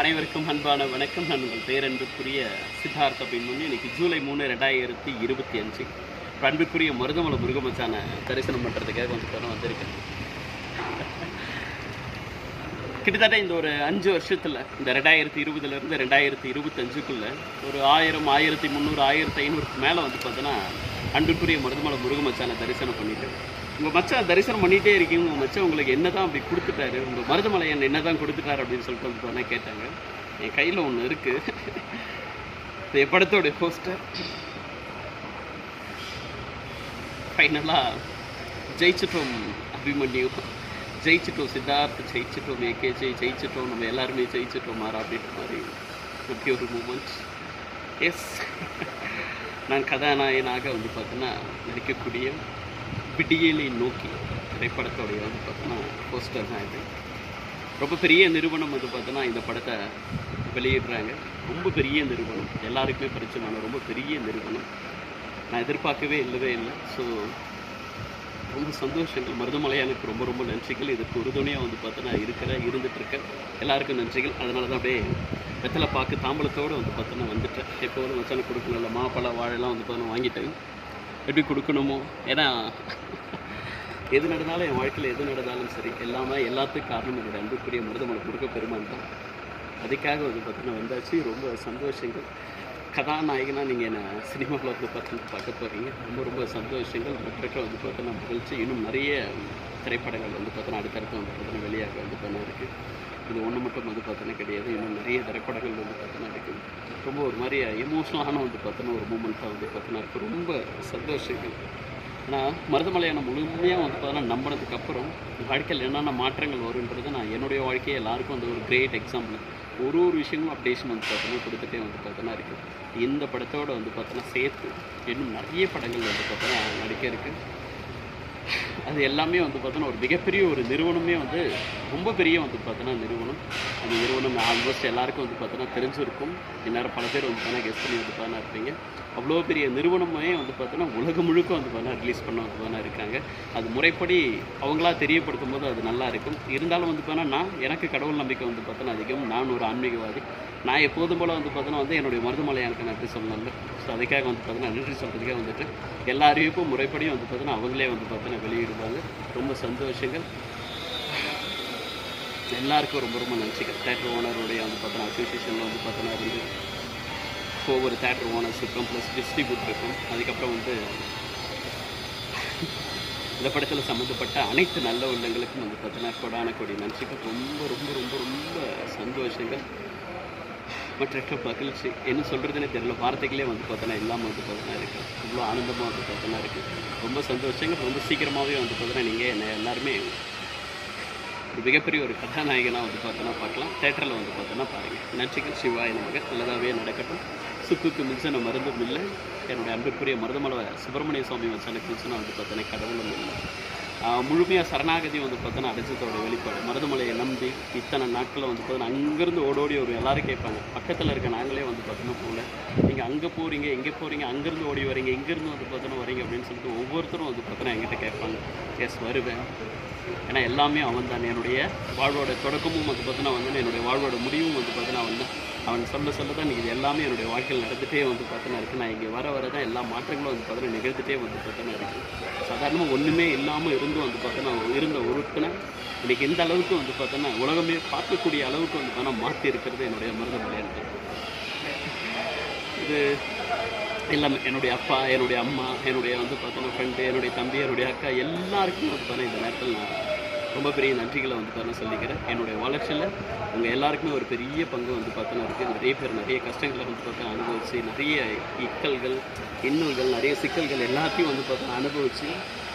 அனைவருக்கும் அன்பான வணக்கம். நான் உங்கள் பேரன்புக்குரிய சித்தார்த்த பின்முன்னி இன்னைக்கு ஜூலை மூணு ரெண்டாயிரத்தி இருபத்தி அஞ்சு. அன்புக்குரிய மருதமலை முருகமச்சான தரிசனம் பண்ணுறதுக்காக கொஞ்சம் தூரம் வந்திருக்கேன். கிட்டத்தட்ட இந்த ஒரு அஞ்சு வருஷத்தில் இந்த ரெண்டாயிரத்தி இருபதுலேருந்து ரெண்டாயிரத்தி இருபத்தஞ்சுக்குள்ளே ஒரு ஆயிரம் ஆயிரத்தி முந்நூறு ஆயிரத்தி ஐநூறுக்கு மேலே வந்து பார்த்தோன்னா அன்புக்குரிய மருதமலை முருகமச்சான தரிசனம் பண்ணிட்டேன் உங்கள் மச்சான் தரிசனம் பண்ணிகிட்டே இருக்கீங்க. உங்கள் மச்சான் உங்களுக்கு என்ன தான் அப்படி கொடுத்துட்டாரு? உங்கள் மருதமலையன் என்ன தான் கொடுத்துட்டாரு அப்படின்னு சொல்லிட்டு வந்து கேட்டாங்க. என் கையில் ஒன்று இருக்குது இந்த படத்தோடைய போஸ்டர் ஃபைனலாக ஜெயிச்சிட்டோம் அபிமன்யு. ஜெயிச்சிட்டோம் சித்தார்த். ஜெயிச்சிட்டோம் ஏகேஜே ஜெயிச்சிட்டோம் நம்ம எல்லாருமே ஜெயிச்சிட்டோம் மாறா அப்படின்ற மாதிரி முக்கிய ஒரு மூமெண்ட் எஸ் நான் கதாநாயகனாக வந்து பார்த்தோன்னா நடிக்கக்கூடிய விடியலை நோக்கி திரைப்படத்தோடைய வந்து பார்த்தோன்னா போஸ்டர் தான் இது. ரொம்ப பெரிய நிறுவனம் வந்து பார்த்தோன்னா இந்த படத்தை வெளியிடுறாங்க. ரொம்ப பெரிய நிறுவனம். எல்லாருக்குமே பிரச்சனை ரொம்ப பெரிய நிறுவனம். நான் எதிர்பார்க்கவே இல்லவே இல்லை. ஸோ ரொம்ப சந்தோஷங்கள். மருதமலையானுக்கு ரொம்ப ரொம்ப நன்றிகள். இதுக்கு உறுதுணையாக வந்து பார்த்தோன்னா நான் இருக்கிறேன் இருந்துகிட்ருக்கேன் எல்லாருக்கும் நன்றிகள். அதனால தான் அப்படியே வெத்தலை பார்க்க தாம்பலத்தோடு வந்து பார்த்தோன்னா வந்துட்டேன். எப்போதும் வச்சாலும் கொடுக்கணும்ல மாப்பழம் வாழைலாம் வந்து பார்த்தோன்னா வாங்கிட்டேன். எப்படி கொடுக்கணுமோ? ஏன்னா எது நடந்தாலும் என் வாழ்க்கையில் எது நடந்தாலும் சரி எல்லாமே எல்லாத்துக்கும் காரணம் என்னோட அன்புக்குரிய மருதமலை கொடுக்க பெருமான் தான். அதுக்காக வந்து பார்த்தீங்கன்னா வந்தாச்சு. ரொம்ப சந்தோஷங்கள். கதாநாயகனாக நீங்கள் என்ன சினிமாவில் வந்து பார்த்து பார்க்க போகிறீங்க ரொம்ப ரொம்ப சந்தோஷங்கள். மற்ற வந்து பார்த்தோன்னா மகிழ்ச்சி. இன்னும் நிறைய திரைப்படங்கள் வந்து பார்த்தோன்னா அடுத்தடுத்து வந்து பார்த்தோன்னா வெளியாக வந்து பார்த்தோன்னா இருக்குது இது ஒன்று மட்டும் வந்து பார்த்தோன்னா கிடையாது. இன்னும் நிறைய திரைப்படங்கள் வந்து பார்த்தோன்னா இருக்குது ரொம்ப ஒரு மாதிரி எமோஷ்னலான வந்து பார்த்தோன்னா ஒரு மூமெண்ட்டாக வந்து பார்த்தோன்னா இருக்குது ரொம்ப சந்தோஷங்கள். ஆனால் மருதமலையான முழுமையாக வந்து பார்த்தோன்னா நம்பினதுக்கப்புறம் வாழ்க்கையில் என்னென்ன மாற்றங்கள் வருன்றது நான் என்னுடைய வாழ்க்கையை எல்லாருக்கும் வந்து ஒரு கிரேட் எக்ஸாம்பிள் ஒரு ஒரு விஷயங்களும் அப்டேஷன் வந்து பார்த்தோன்னா கொடுத்துட்டே வந்து பார்த்தோன்னா இருக்குது இந்த படத்தோட வந்து பார்த்தோன்னா சேர்த்து இன்னும் நிறைய படங்கள் வந்து பார்த்தோன்னா நடிக்க இருக்குது அது எல்லாமே வந்து பார்த்தோன்னா ஒரு மிகப்பெரிய ஒரு நிறுவனமே வந்து ரொம்ப பெரிய வந்து பார்த்தோன்னா நிறுவனம் அந்த நிறுவனம் ஆல்மோஸ்ட் எல்லாருக்கும் வந்து பார்த்தோன்னா தெரிஞ்சிருக்கும் இந்நேரம் பல பேர் வந்து பார்த்தா கெஸ்ட் பண்ணி வந்து பார்த்தா இருப்பீங்க அவ்வளோ பெரிய நிறுவனமே வந்து பார்த்தோன்னா உலகம் முழுக்க வந்து பார்த்தா ரிலீஸ் பண்ண வந்து பார்த்தோன்னா இருக்காங்க அது முறைப்படி அவங்களா தெரியப்படுத்தும் போது அது நல்லா இருக்கும் இருந்தாலும் வந்து பார்த்தோன்னா நான் எனக்கு கடவுள் நம்பிக்கை வந்து பார்த்தோன்னா அதிகம் நான் ஒரு ஆன்மீகவாதி நான் எப்போதும் போல் வந்து பார்த்தோன்னா வந்து என்னுடைய மருதமலை எனக்கு நன்றி சொல்லணும்ல ஸோ அதுக்காக வந்து பார்த்தோன்னா நன்றி சொல்கிறதுக்காக வந்துட்டு எல்லா அறிவிப்பும் முறைப்படியும் வந்து பார்த்தோன்னா அவங்களே வந்து பார்த்தோன்னா வெளியிடுவாங்க ரொம்ப சந்தோஷங்கள். எல்லாருக்கும் ரொம்ப ரொம்ப நன்றிகள். தேட்டர் ஓனருடைய வந்து பார்த்தோன்னா அசோசியேஷனில் வந்து பார்த்தோன்னா இருந்து ஒவ்வொரு தேட்டர் ஓனர்ஸ் இருக்கும் ப்ளஸ் டிஸ்ட்ரிபியூட் இருக்கும் அதுக்கப்புறம் வந்து இந்த படத்தில் சம்மந்தப்பட்ட அனைத்து நல்ல உள்ளங்களுக்கும் வந்து பார்த்தோன்னா கொடான கொடி நன்றிகள். ரொம்ப ரொம்ப ரொம்ப ரொம்ப சந்தோஷங்கள். மற்ற மகிழ்ச்சி. என்ன சொல்கிறதுனே தெரியல. வார்த்தைகளே வந்து பார்த்தோன்னா இல்லாமல் வந்து பார்த்தோன்னா இருக்குது இவ்வளோ ஆனந்தமாக வந்து பார்த்தோன்னா இருக்குது ரொம்ப சந்தோஷங்கள் ரொம்ப சீக்கிரமாகவே வந்து பார்த்தோன்னா நீங்கள் என்ன எல்லாருமே ஒரு மிகப்பெரிய ஒரு கதாநாயகனாக வந்து பார்த்தோன்னா பார்க்கலாம். தேட்டரில் வந்து பார்த்தோன்னா பாருங்கள் நன்றிகள் சிவாய நமக்கு நல்லதாகவே நடக்கட்டும். சுக்குக்கு மிஞ்சன மருந்தும் இல்லை. என்னுடைய அன்புக்குரிய மருதமலை சுப்பிரமணிய சுவாமி வச்சான மிஞ்சனா வந்து பார்த்தோன்னா கடவுளும் இல்லை. முழுமையாக சரணாகதி வந்து பார்த்தோன்னா அடைஞ்சதோட வெளிப்பாடு. மருதமலையை நம்பி இத்தனை நாட்களில் வந்து பார்த்தோன்னா அங்கேருந்து ஓடோடி ஒரு எல்லாரும் கேட்பாங்க. பக்கத்தில் இருக்க நாங்களே வந்து பார்த்தோன்னா போகல. நீங்கள் அங்கே போகிறீங்க எங்கே போகிறீங்க அங்கேருந்து ஓடி வரீங்க இங்கேருந்து வந்து பார்த்தோன்னா வரீங்க அப்படின்னு சொல்லிட்டு ஒவ்வொருத்தரும் வந்து பார்த்தோன்னா என்கிட்ட கேட்பாங்க. எஸ் வருவேன். ஏன்னா எல்லாமே அவன் தான் என்னுடைய வாழ்வோட தொடக்கமும் வந்து பார்த்தோன்னா வந்து என்னுடைய வாழ்வோட முடிவும் வந்து பார்த்தோன்னா அவன் தான் அவன் சொல்ல சொல்ல தான் இது எல்லாமே என்னுடைய வாழ்க்கையில் நடந்துகிட்டே வந்து பார்த்தோன்னா இருக்குது நான் இங்கே வர வர தான் எல்லா மாற்றங்களும் வந்து பார்த்தோன்னா நிகழ்ந்துட்டே வந்து பார்த்தோன்னா இருக்குது சாதாரணமாக ஒன்றுமே இல்லாமல் இருந்தும் வந்து பார்த்தோன்னா இருந்த ஒருத்தனை இன்றைக்கி எந்த அளவுக்கு வந்து பார்த்தோன்னா உலகமே பார்க்கக்கூடிய அளவுக்கு வந்து பார்த்தோன்னா மாற்றி இருக்கிறது என்னுடைய மருத விளையாட்டு இது எல்லாமே என்னுடைய அப்பா என்னுடைய அம்மா என்னுடைய வந்து பார்த்தோன்னா ஃப்ரெண்டு என்னுடைய தம்பி என்னுடைய அக்கா எல்லாருக்கும் வந்து பார்த்தோன்னா இந்த நேரத்தில் நான் ரொம்ப பெரிய நன்றிகளை வந்து பார்த்தோன்னா சொல்லிக்கிறேன். என்னுடைய வளர்ச்சியில் உங்கள் எல்லாருக்குமே ஒரு பெரிய பங்கு வந்து பார்த்தோன்னா இருக்குது நிறைய பேர் நிறைய கஷ்டங்களை வந்து பார்த்தா அனுபவிச்சு நிறைய இக்கல்கள் இன்னல்கள் நிறைய சிக்கல்கள் எல்லாத்தையும் வந்து பார்த்தோன்னா அனுபவிச்சு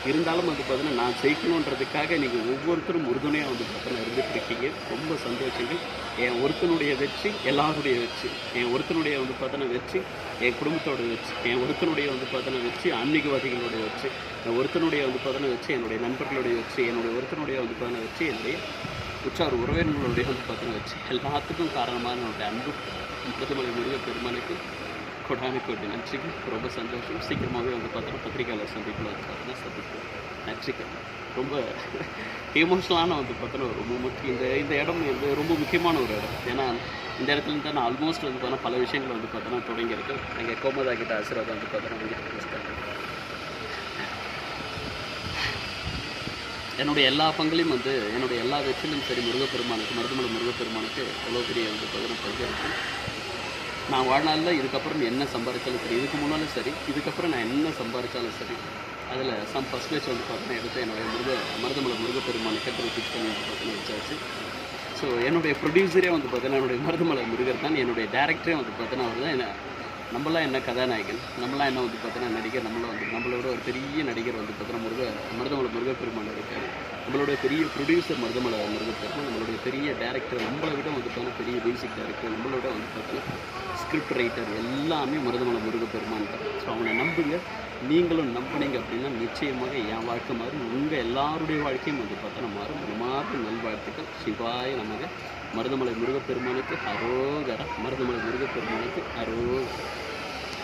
இருந்தாலும் வந்து பார்த்தீங்கன்னா நான் ஜெயிக்கணுன்றதுக்காக நீங்கள் ஒவ்வொருத்தரும் உறுதுணையாக வந்து பார்த்தீங்கன்னா இருந்துகிட்டு இருக்கீங்க ரொம்ப சந்தோஷங்கள். என் ஒருத்தனுடைய வெற்றி எல்லாருடைய வெற்றி. என் ஒருத்தனுடைய வந்து பார்த்தோன்னா வெற்றி என் குடும்பத்தோட வெற்றி. என் ஒருத்தனுடைய வந்து பார்த்தோன்னா வெற்றி ஆன்மீகவாதிகளுடைய வெற்றி. என் ஒருத்தனுடைய வந்து பார்த்தோன்னா வெற்றி என்னுடைய நண்பர்களுடைய வெற்றி. என்னுடைய ஒருத்தனுடைய வந்து பார்த்தோன்னா வெற்றி என்னுடைய உற்றார் உறவினர்களுடைய வந்து பார்த்தோன்னா வெற்றி. எல்லாத்துக்கும் காரணமான என்னுடைய அன்பு. முப்பதுமலை முருக பெருமானுக்கு கொடான கோடி நன்றிகள் ரொம்ப சந்தோஷம். சீக்கிரமாகவே வந்து பார்த்தோன்னா பத்திரிகையாளர் சந்திப்பில் வந்து பார்த்தோன்னா சந்திப்போம். நன்றிகள் ரொம்ப எமோஷனலான வந்து பார்த்தோன்னா ரொம்ப முக்கிய இந்த இந்த இடம் வந்து ரொம்ப முக்கியமான ஒரு இடம். ஏன்னா இந்த இடத்துல இருந்து தான் நான் ஆல்மோஸ்ட் வந்து பார்த்தோன்னா பல விஷயங்கள் வந்து பார்த்தோன்னா தொடங்கியிருக்கு. எங்கள் கோமதா கிட்ட ஆசீர்வாதம் வந்து பார்த்தோன்னா வாங்கிட்டு என்னுடைய எல்லா பங்குலையும் வந்து என்னுடைய எல்லா வெற்றிலும் சரி முருகப்பெருமானுக்கு மருதமலை முருகப்பெருமானுக்கு அவ்வளோ பெரிய வந்து பார்த்தோன்னா பங்கு நான் வாழ்நாளில் இதுக்கப்புறம் என்ன சம்பாதிச்சாலும் சரி இதுக்கு முன்னாலும் சரி இதுக்கப்புறம் நான் என்ன சம்பாதிச்சாலும் சரி அதில் சம் பர்சன்டேஜ் வந்து பார்த்தீங்கன்னா எடுத்து என்னுடைய முருக மருதமலை முருகப்பெருமானுக்கு எடுத்து ஃபிக்ஸ் பண்ணி வந்து பார்த்தீங்கன்னா வச்சாச்சு. ஸோ என்னுடைய ப்ரொடியூசரே வந்து பார்த்தீங்கன்னா என்னுடைய மருதமலை முருகர் தான். என்னுடைய டேரக்டரே வந்து பார்த்தீங்கன்னா அவர் தான் என்ன நம்மளாம் என்ன கதாநாயகன்? நம்மளாம் என்ன வந்து பார்த்தோன்னா நடிகர் நம்மளாம் வந்து நம்மளோட ஒரு பெரிய நடிகர் வந்து பார்த்தோன்னா முருக மருதமலை முருகப்பெருமான் இருக்கார். நம்மளோட பெரிய ப்ரொடியூசர் மருதமலை முருகப்பெருமான் நம்மளுடைய பெரிய டேரக்டர் நம்மளை விட வந்து பார்த்தோன்னா பெரிய மியூசிக் டேரக்டர் நம்மளோட வந்து பார்த்தீங்கன்னா ஸ்கிரிப்ட் ரைட்டர் எல்லாமே மருதமலை முருகப்பெருமான் தான். ஸோ அவனை நம்புங்க. நீங்களும் நம்பினீங்க அப்படின்னா நிச்சயமாக என் வாழ்க்கை மாதிரி உங்கள் எல்லாருடைய வாழ்க்கையும் வந்து பார்த்தோன்னா மாறும். மாறும். நல்வாழ்த்துக்கள். சிவாய நமக்கு மருதமலை முருகப்பெருமானுக்கு அரோகரா. மருதமலை முருகப்பெருமானுக்கு அரோகரா.